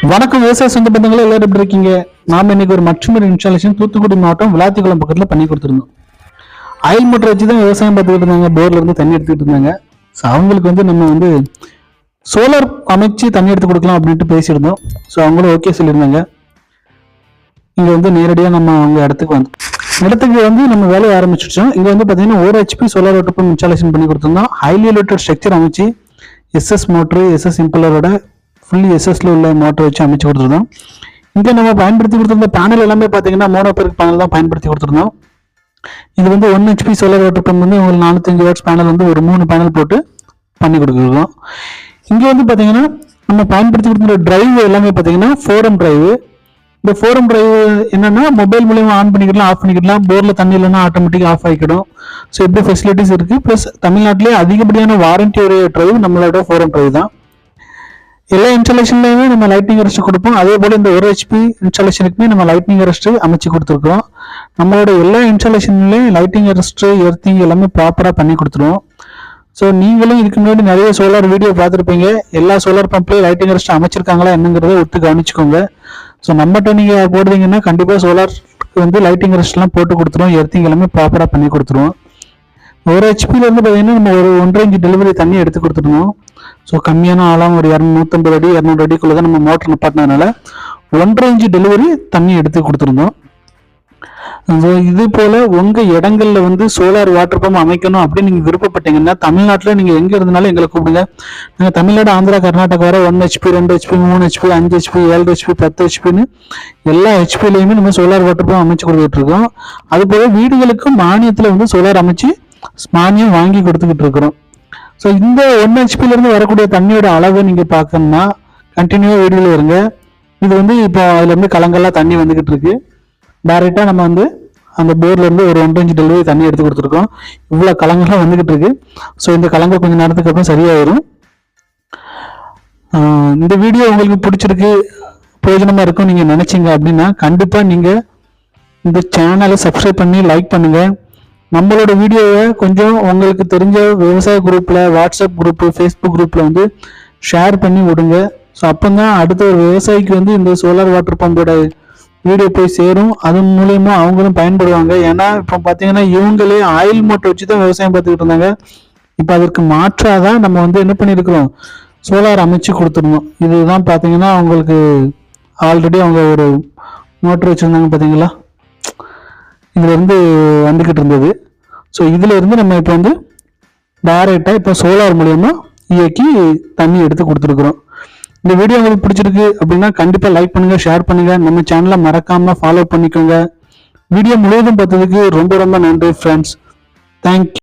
வணக்கம் விவசாய சொந்த பந்தங்களே எல்லாரும் எப்படி இருக்கீங்க? நாம இன்னைக்கு ஒரு மற்றொரு இன்ஸ்டாலேஷன் தூத்துக்குடி மாவட்டம் விளாத்திக்குளம் பக்கத்துல பண்ணி கொடுத்துருந்தோம். ஆயில் மோட்டர் வச்சு தான் விவசாயம் பார்த்துக்கிட்டு இருந்தாங்க. போர்ல இருந்து தண்ணி எடுத்துக்கிட்டு இருந்தாங்க. ஸோ அவங்களுக்கு வந்து நம்ம வந்து சோலார் அமைச்சு தண்ணி எடுத்து கொடுக்கலாம் அப்படின்ட்டு பேசியிருந்தோம். ஸோ அவங்களும் ஓகே சொல்லியிருந்தாங்க. இங்க வந்து நேரடியாக நம்ம அவங்க இடத்துக்கு வந்து இடத்துக்கு வந்து நம்ம வேலையை ஆரம்பிச்சிட்டோம் இங்க வந்து பார்த்தீங்கன்னா ஒரு ஹெச்பி சோலார் வாட்டர் இன்ஸ்டாலேஷன் பண்ணி கொடுத்துருந்தோம். ஹைலி எலிவேட்டட் ஸ்ட்ரக்சர் அமைச்சு எஸ்எஸ் மோட்ரு எஸ்எஸ் இம்பலரோட ஃபுல்லி எஸ்எஸ்ல உள்ள மோட்டர் வச்சு அமைச்சு கொடுத்துருந்தோம். இங்கே நம்ம பயன்படுத்தி கொடுத்துருந்த பேனல் எல்லாமே பார்த்தீங்கன்னா மோனோபெருக்கு பேனல் தான் பயன்படுத்தி கொடுத்துருந்தோம். இது வந்து one HP solar water pump வந்து உங்களுக்கு நானூத்தஞ்சு வாட்ஸ் பேனல் வந்து ஒரு மூணு பேனல் போட்டு பண்ணி கொடுக்குறோம் இங்கே வந்து பார்த்தீங்கன்னா நம்ம பயன்படுத்தி கொடுக்குற டிரைவ் எல்லாமே பார்த்தீங்கன்னா ஃபோரம் டிரைவ் இந்த ஃபோரம் டிரைவ் என்னன்னா மொபைல் மூலயமா ஆன் பண்ணிக்கலாம் ஆஃப் பண்ணிக்கலாம் போரில் தண்ணி இல்லைன்னா ஆட்டோமேட்டிக் ஆஃப் ஆகிக்கிடும். ஸோ இப்படி ஃபெசிலிட்டிஸ் இருக்குது ப்ளஸ் தமிழ்நாட்டிலே அதிகப்படியான வாரண்டி உடைய டிரைவ் நம்மளோட ஃபோரம் டிரைவ் தான். எல்லா இன்ஸ்டாலேஷன்லையுமே நம்ம லைட்னிங் அரெஸ்ட் கொடுப்போம். அதே போல இந்த ஒரு ஹெச்பி இன்ஸ்டாலேஷனுக்குமே நம்ம லைட்னிங் அரெஸ்ட் அமைச்சு கொடுத்துருக்கோம் நம்மளோட எல்லா இன்ஸ்டாலேஷன்லையும் லைட்டிங் அரெஸ்ட் எர்த்திங் எல்லாமே ப்ராப்பராக பண்ணி கொடுத்துருவோம். ஸோ நீங்களும் இதுக்கு முன்னாடி நிறைய சோலார் வீடியோ பார்த்துருப்பீங்க. எல்லா சோலார் பம்ப்லேயும் லைட்டிங் அரெஸ்ட் அமைச்சிருக்காங்களா என்னங்கிறத ஒத்து கவனிச்சுக்கோங்க. ஸோ நம்மகிட்ட நீங்கள் போடுறீங்கன்னா கண்டிப்பாக சோலார் வந்து லைட்டிங் அரெஸ்ட்லாம் போட்டு கொடுத்துருவோம். எர்த்திங் எல்லாமே ப்ராப்பராக பண்ணி கொடுத்துருவோம். ஒரு ஹெச்பியிலேருந்து பார்த்தீங்கன்னா நம்ம ஒரு ஒன்றரை இன்ச்சு டெலிவரி தண்ணி எடுத்து கொடுத்துருவோம் ஸோ கம்மியான ஆழம் ஒரு இரநூத்தம்பது அடி இரநூறு அடிக்குள்ள தான் நம்ம மோட்டர் நிப்பாட்டினதுனால ஒன்றரை இன்ச்சு டெலிவரி தண்ணி எடுத்து கொடுத்துருந்தோம். இது போல உங்க இடங்கள்ல வந்து சோலார் வாட்டர் பம்ப் அமைக்கணும் அப்படின்னு நீங்க விருப்பப்பட்டீங்கன்னா தமிழ்நாட்டில் நீங்க எங்க இருந்தாலும் எங்களை கூப்பிடுங்க. நாங்க தமிழ்நாடு ஆந்திரா கர்நாடகா வர ஒன் ஹெச்பி ரெண்டு ஹெச்பி மூணு ஹெச்பி அஞ்சு ஹெச்பி ஏழு ஹெச்பி பத்து ஹெச்பின்னு எல்லா ஹெச்பிலையுமே நம்ம சோலார் வாட்டர் பம்ப் அமைச்சு கொடுத்துட்டு இருக்கோம். அது போல வீடுகளுக்கும் மானியத்துல வந்து சோலார் அமைச்சு மானியம் வாங்கி கொடுத்துக்கிட்டு இருக்கிறோம். ஸோ இந்த ஒன் ஹெச்பிலேருந்து வரக்கூடிய தண்ணியோட அளவை நீங்கள் பார்க்கணும்னா கண்டினியூவாக வீடியோவில் இருங்க. இது வந்து இப்போ அதுலேருந்து கலங்கெல்லாம் தண்ணி வந்துக்கிட்டு இருக்கு. டைரெக்டாக நம்ம வந்து அந்த போர்ல இருந்து ஒரு ஒன்றஞ்சு டெலிவரி தண்ணி எடுத்து கொடுத்துருக்கோம். இவ்வளோ கலங்கெல்லாம் வந்துக்கிட்டு இருக்கு. ஸோ இந்த கலங்க கொஞ்சம் நேரத்துக்கு அப்புறம் சரியாயிடும் இந்த வீடியோ உங்களுக்கு பிடிச்சிருக்கு பிரயோஜனமாக இருக்கும் நீங்கள் நினைச்சீங்க அப்படின்னா கண்டிப்பாக நீங்கள் இந்த சேனலை சப்ஸ்கிரைப் பண்ணி லைக் பண்ணுங்கள் நம்மளோட வீடியோவை கொஞ்சம் உங்களுக்கு தெரிஞ்ச விவசாய குரூப்பில் வாட்ஸ்அப் குரூப்பு ஃபேஸ்புக் குரூப்பில் வந்து ஷேர் பண்ணி விடுங்க. ஸோ அப்பந்தான் அடுத்த ஒரு விவசாயிக்கு வந்து இந்த சோலார் வாட்டர் பம்போட வீடியோ போய் சேரும். அதன் மூலயமா அவங்களும் பயன்படுவாங்க. ஏன்னா இப்போ பார்த்தீங்கன்னா இவங்களே ஆயில் மோட்டர் வச்சு தான் விவசாயம் பார்த்துக்கிட்டு இருந்தாங்க. இப்போ அதற்கு மாற்றாக தான் நம்ம வந்து என்ன பண்ணியிருக்கிறோம்? சோலார் அமைச்சு கொடுத்துருந்தோம் இதுதான் பார்த்தீங்கன்னா அவங்களுக்கு ஆல்ரெடி அவங்க ஒரு மோட்டர் வச்சுருந்தாங்க பார்த்தீங்களா இதுலேருந்து வந்துக்கிட்டு இருந்தது. ஸோ இதிலேருந்து நம்ம இப்போ வந்து டைரெக்டாக இப்போ சோலார் மூலயமா இயக்கி தண்ணி எடுத்து கொடுத்துருக்குறோம். இந்த வீடியோ உங்களுக்கு பிடிச்சிருக்கு அப்படின்னா கண்டிப்பாக லைக் பண்ணுங்கள் ஷேர் பண்ணுங்க. நம்ம சேனலை மறக்காமல் ஃபாலோ பண்ணிக்கோங்க. வீடியோ முழுவதும் பார்த்ததுக்கு ரொம்ப ரொம்ப நன்றி ஃப்ரெண்ட்ஸ் தேங்க்யூ